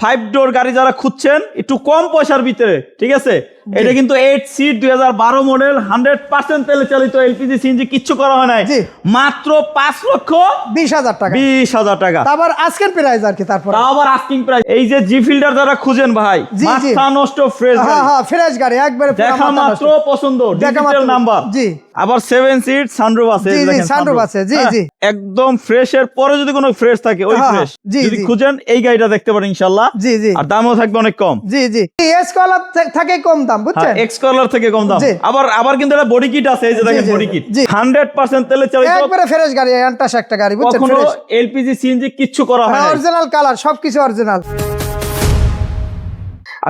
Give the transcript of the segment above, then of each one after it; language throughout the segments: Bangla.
ফাইভ ডোর গাড়ি যারা খুঁজছেন একটু কম পয়সার ভিতরে ঠিক আছে? এটা কিন্তু এইট সিট দুই হাজার বারো মডেল হান্ড্রেড পার্সেন্ট তেলে চালিত এলপিজি সিএনজি কিচ্ছু করা হয় নাই। মাত্র পাঁচ লক্ষ বিশ হাজার টাকা। বিশ হাজার টাকা। তারপর আজকের প্রাইস আর কি তারপর? আবার আস্কিং প্রাইস এই যে জি ফিল্ডার যারা খুঁজেন ভাই। মাথা নষ্ট ফ্রেশ হ্যাঁ হ্যাঁ ফ্রেশ গাড়ি একবারে দেখা মাত্র পছন্দ ডিজিটাল নাম্বার জি। আবার সেভেন সিট সানরুফ আছে জি। আছে, জি, হ্যাঁ, জি। একদম ফ্রেশ এর পরে যদি কোনো ফ্রেশ থাকে ওই হ্যাঁ, ফ্রেশ যদি খুঁজেন এই গাড়িটা দেখতে পারেন ইনশাল্লাহ জি, জি। আর দামও থাকবে অনেক কম। জি জি। এস কলার থাকে কম দাম বুঝছেন? এক্স কলার থেকে কম দাম। আবার আবার কিন্তু এটা বডি কিট আছে এই যে দেখেন বডি কিট জি। হান্ড্রেড পার্সেন্ট তেলে চালিত। একবারে ফ্রেশ গাড়ি আন্টাস একটা গাড়ি বুঝছেন? এলপিজি সিএনজি কিচ্ছু করা হয় না অরিজিনাল কালার সবকিছু অরিজিনাল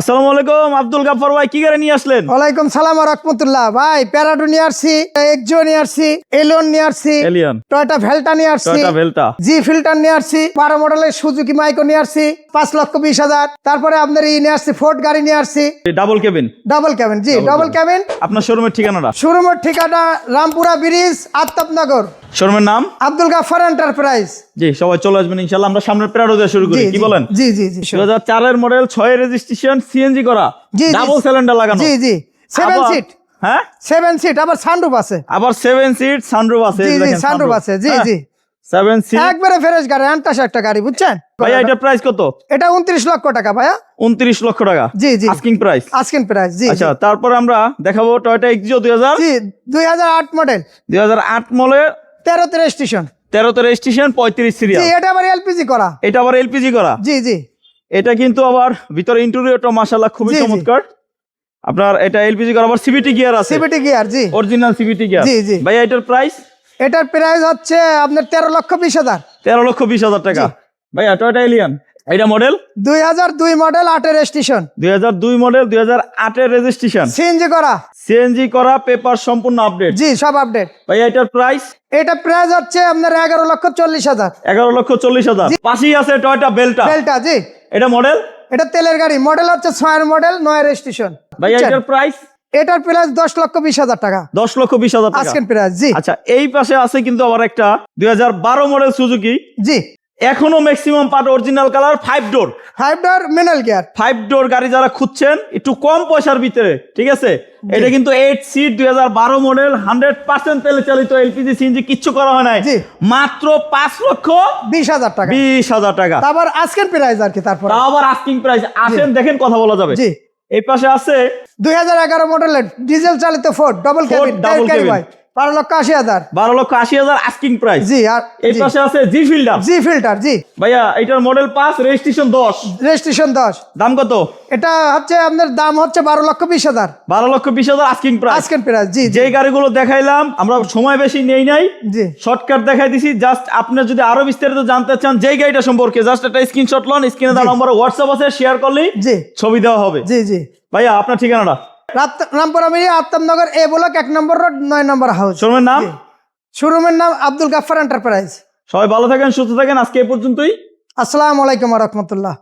আসসালামু আলাইকুম আব্দুল গাফর ভাই কি গাড়ি নিয়ে আসলেন? ওয়ালাইকুম সালাম রহমতুল্লাহ। ভাই প্যারাডো নিয়ে আসছি এক্সো নিয়ে আসছি এলিয়ন নিয়ে আসছি এলিয়ন। টয়টা ভেলটা নিয়ে আসছি টয়োটা ভেলটা। জি ফিল্টার নিয়ে আসছি বারো মডেলের সুজুকি মাইকো নিয়ে আসছি পাঁচ লক্ষ বিশ হাজার। তারপরে আপনার ই নিয়ে আসছি ফোর্ট গাড়ি নিয়ে আসছি। ডাবল কেবিন ডাবল ক্যাবিন জি ডাবল ক্যাবিন আপনার শোরুমের ঠিকানাটা? শোরুমের ঠিকানা রামপুরা ব্রিজ আত্তাপনগর শোরুমের নাম? আব্দুল এন্টারপ্রাইজ। জি সবাই চলে আসবেন আমরা দিয়ে শুরু করি কি বলেন? জি জি জি মডেল রেজিস্ট্রেশন সিএনজি করা জি, জি। ডাবল সিলিন্ডার লাগানো। জি জি। সিট হ্যাঁ? সিট আবার সানরুফ আছে। আবার সিট সানরুফ আছে জি জি সানরুফ আছে জি জি। সেভেন সিট একবারে ফ্রেশ গাড়ি আন্টাস একটা গাড়ি বুঝছেন? এটার প্রাইস কত? এটা উনত্রিশ লক্ষ টাকা ভাইয়া। উনত্রিশ লক্ষ টাকা। জি জি। আস্কিং প্রাইস আজকের প্রাইস জি আচ্ছা তারপর আমরা দেখাবো টয়টা এক্সিও দুই হাজার। জি দুই হাজার আট মডেল দুই হাজার স্টেশন। রেজিস্ট্রেশন তেরোতে রেজিস্ট্রেশন পঁয়ত্রিশ সিরিয়াল এটা আবার এলপিজি করা। এটা আবার এলপিজি করা? জি জি। এটা কিন্তু আবার ভিতরে ইন্টেরিয়রটা মাশাআল্লাহ খুবই। চমৎকার। আপনার এটা এলপিজি করা আবার সিবিটি গিয়ার আছে। সিবিটি গিয়ার জি। অরিজিনাল সিবিটি গিয়ার জি, জি। ভাইয়া এটার প্রাইস এটার প্রাইস হচ্ছে আপনার তেরো লক্ষ বিশ হাজার। তেরো লক্ষ বিশ হাজার টাকা। জি। ভাইয়া টয়টা এলিয়ান এটা মডেল দুই হাজার দুই মডেল আটের রেজিস্ট্রেশন দুই হাজার দুই মডেল দুই হাজার আটের রেজিস্ট্রেশন সিএনজি করা। সিএনজি করা পেপার সম্পূর্ণ আপডেট জি সব আপডেট ভাইয়া এটার প্রাইস এটা প্রাইস হচ্ছে আপনার এগারো লক্ষ চল্লিশ হাজার। এগারো লক্ষ চল্লিশ হাজার। পাশেই আছে টয়টা বেলটা বেলটা জি। এটা মডেল এটা তেলের গাড়ি। মডেল হচ্ছে ছয়ের মডেল নয় রেজিস্ট্রেশন ভাইয়া এটার প্রাইস এটার প্রাইস দশ লক্ষ বিশ হাজার টাকা। দশ লক্ষ বিশ হাজার টাকা। আজকের প্রাইস জি। আচ্ছা এই পাশে আছে কিন্তু আবার একটা দুই হাজার বারো মডেল সুজুকি জি। এখনও maximum part original colour five door five door মিনাল গিয়ার ফাইভ ডোর গাড়ি যারা খুঁজছেন একটু কম পয়সার ভিতরে ঠিক আছে? এটা কিন্তু এইট সিট দুই হাজার বারো মডেল হান্ড্রেড পার্সেন্ট তেলে চালিত এলপিজি সিএনজি কিচ্ছু করা হয় নাই। মাত্র পাঁচ লক্ষ বিশ হাজার টাকা। বিশ হাজার টাকা। তারপর আজকের প্রাইস আর কি তারপর। আবার আস্কিং প্রাইস আসেন দেখেন কথা বলা যাবে। এই পাশে আছে দুই হাজার এগারো মডেলের ডিজেল চালিত ফোর্ড ডবল Ford ক্যাবিন। বারো লক্ষ আশি হাজার। বারো লক্ষ আশি হাজার আস্কিং প্রাইস জি আর এই পাশে আছে জি ফিল্ডার জি ফিল্টার জি। ভাইয়া এটার মডেল পাঁচ রেজিস্ট্রেশন দশ। রেজিস্ট্রেশন দশ। দাম কত? এটা হচ্ছে আপনার দাম হচ্ছে বারো লক্ষ বিশ হাজার। বারো লক্ষ বিশ হাজার আস্কিং প্রাইস আজকের প্রাইস জি যে গাড়িগুলো দেখাইলাম আমরা সময় বেশি নেই নাই। জি। শর্টকাট দেখাই দিছি জাস্ট আপনি যদি আরও বিস্তারিত জানতে চান যেই গাড়িটা সম্পর্কে জাস্ট একটা স্ক্রিনশট লন স্ক্রিনে দেওয়া নম্বরে হোয়াটসঅ্যাপ আছে শেয়ার করলেই জি। ছবি দেওয়া হবে। জি জি। ভাইয়া আপনার ঠিকানাটা? রামপুরা মিরিয়া আত্মনগর এ ব্লক এক নম্বর রোড নয় নম্বর হাউস। শোরুমের নাম? শোরুমের নাম আব্দুল গাফার এন্টারপ্রাইজ। সবাই ভালো থাকেন সুস্থ থাকেন আজকে এই পর্যন্তই। আসসালামু আলাইকুম রহমতুল্লাহ।